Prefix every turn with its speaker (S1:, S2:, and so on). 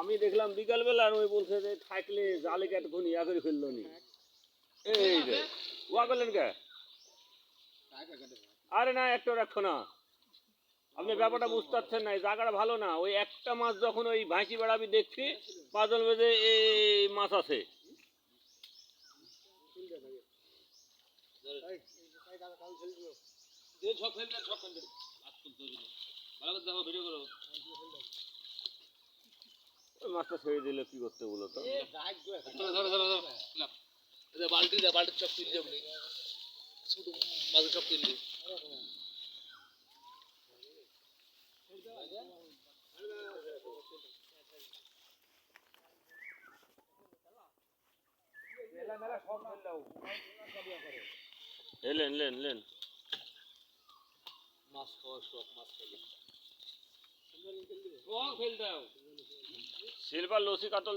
S1: আমি দেখলাম বিকালবেলা আর ওই বলছে যে থাকলে জালে কেটে খুনি ইয়া করে ফেলল নি। এই রে ওয়া করলেন কে? আরে না একটা রাখো না। আপনি ব্যাপারটা বুঝতে পারছেন না এই জায়গাটা ভালো না। ওই একটা মাছ যখন ওই ভাসি বেড়াবি দেখছি পাঁচজন বেজে এই মাছ আছে। ওই মাছটা ছেড়ে দিলে কি করতে বলো তো?
S2: বালতি দে বালতির চপ তুললি আপনি শুধু মাছের চপ তুললি
S1: এলেন লেন লেন
S2: মাছ খাওয়ার শখ মাছ খেলে।
S1: সিলভার লসি কাতল